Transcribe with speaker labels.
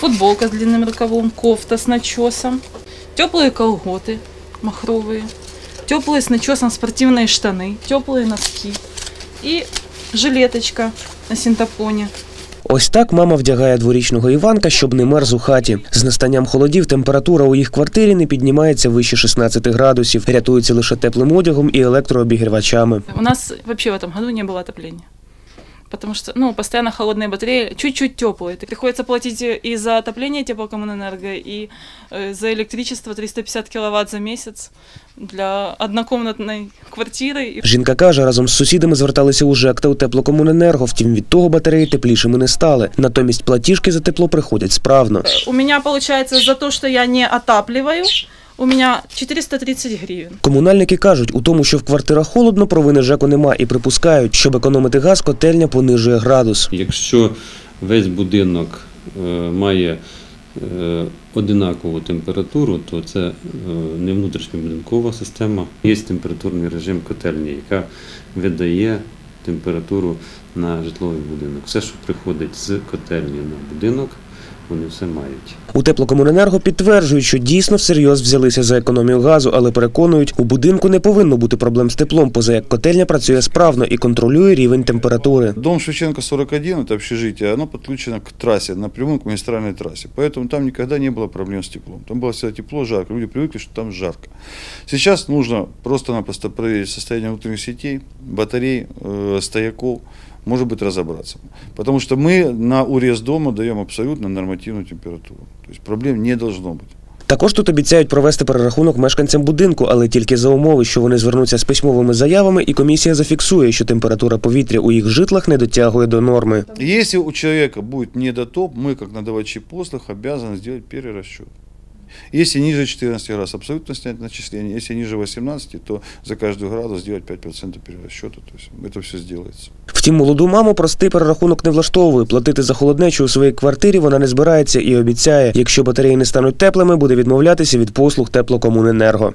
Speaker 1: футболка с длинным рукавом, кофта с начесом, теплые колготы махровые, теплые с начесом спортивные штаны, теплые носки и жилеточка на синтепоне.
Speaker 2: Ось так мама вдягає дворічного Іванка, щоб не мерз у хаті. З настанням холодів температура у їх квартирі не піднімається вище 16 градусів. Рятуються лише теплим одягом і електрообігрівачами.
Speaker 1: У нас вообще в этом году не было отопления. Потому что, ну, постоянно холодные батареи, чуть-чуть теплые. Так приходится платить и за отопление теплокоммунэнерго, и э, за электричество 350 киловатт за месяц для однокомнатной квартиры. И
Speaker 2: Жінка каже, разом з сусідами зверталися у ЖЕК та у теплокомуненерго, втім від того батареї теплішими не стали. Натомість платіжки за тепло приходять справно.
Speaker 1: У меня получается за то, что я не отапливаю, у меня 430 гривен.
Speaker 2: Комунальники кажуть, у тому, що в квартирах холодно, провини ЖЕКу нема і припускають, щоб економити газ, котельня понижує градус.
Speaker 3: Якщо весь будинок е, має е, одинакову температуру, то це е, не внутрішньобудинкова система. Є температурний режим котельні, яка видає температуру на житловий будинок. Все, що приходить з котельні на будинок, вони все мають.
Speaker 2: У теплокомуненерго підтверджують, що дійсно всерйоз взялися за економію газу, але переконують, у будинку не повинно бути проблем з теплом, поза як котельня працює справно і контролює рівень температури.
Speaker 4: Дом Шевченко 41, это общежитие, оно подключено к трассе, напрямую к магистральной трассе. Поэтому там никогда не было проблем с теплом. Там было всегда тепло, жарко. Люди привыкли, что там жарко. Сейчас нужно просто-напросто проверить состояние внутренних сетей, батарей, э, стояков, может быть, разобраться. Потому что мы на урез дома даем абсолютно нормативную температуру. То есть проблем не должно быть.
Speaker 2: Також тут обіцяють провести перерахунок мешканцям будинку, але тільки за умови, що вони звернуться з письмовими заявами, і комісія зафіксує, що температура повітря у їх житлах не дотягує до норми.
Speaker 4: Если у человека будет недотоп, мы, как надавачи послуг, обязаны сделать перерасчет. Если ниже 14 градусов, абсолютно снять начисление. Если ниже 18, то за каждый градус сделать 5% перерасчета. То есть это все сделается.
Speaker 2: Втім, молоду маму простий перерахунок не влаштовує. Платити за холоднечу у своїй квартирі вона не збирається і обіцяє, якщо батареї не стануть теплими, буде відмовлятися від послуг теплокомуненерго.